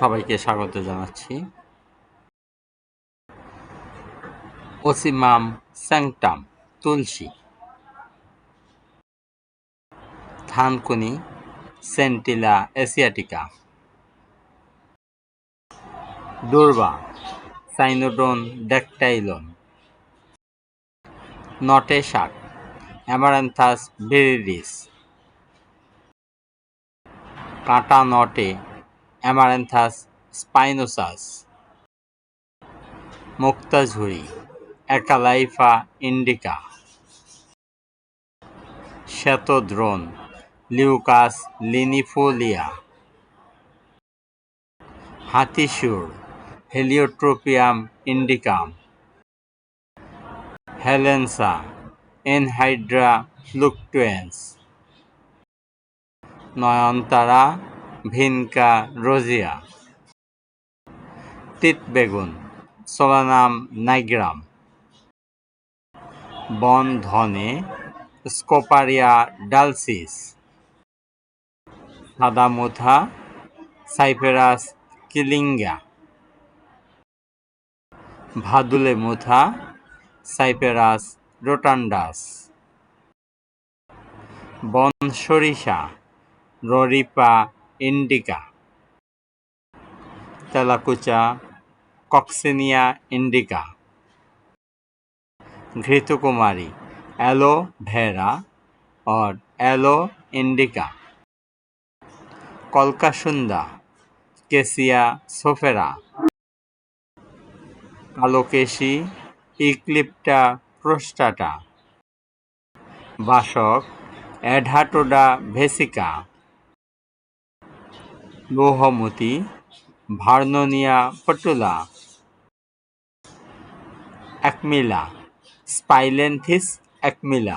সবাইকে স্বাগত জানাচ্ছি। ওসিমাম স্যাংটাম তুলসী। থানকুনি সেন্টিলা এসিয়াটিকা। দুর্বা সাইনোডন ড্যাকটাইলন নটে শাক অ্যামারান্থাস ভিরিডিস। কাঁটা নটে অ্যামারান্থাস স্পাইনোসাস মুক্তাঝুরি অ্যাকালাইফা ইন্ডিকা শ্বেতদ্রোণ লিউকাস লিনিফোলিয়া হাতিসুর হেলিওট্রোপিয়াম ইন্ডিকাম হেলেন্সা এনহাইড্রা ফ্লুকটুয়েন্স নয়নতারা ভিনকা রোজিয়া। তিতবেগুন সোলানাম নাইগ্রাম। বন ধনে, স্কোপারিয়া ডালসিস। সাদা মুথা, সাইফেরাস কিলিঙ্গা। ভাদুলে মুথা, সাইফেরাস রোটান্ডাস। বন সরিষা, ররিপা ইন্ডিকা তেলাকুচা কক্সিনিয়া ইন্ডিকা ঘৃতকুমারী অ্যালো ভেরা और एलो इंडिका কলকাসুন্দা কেসিয়া সোফেরা কালোকেশী ইক্লিপ্টা প্রোস্টাটা বাসক অ্যাডাটোডা ভেসিকা লৌহমতি ভার্নোনিয়া পটুলা একমিলা স্পাইলেন্থিস অ্যাকমিলা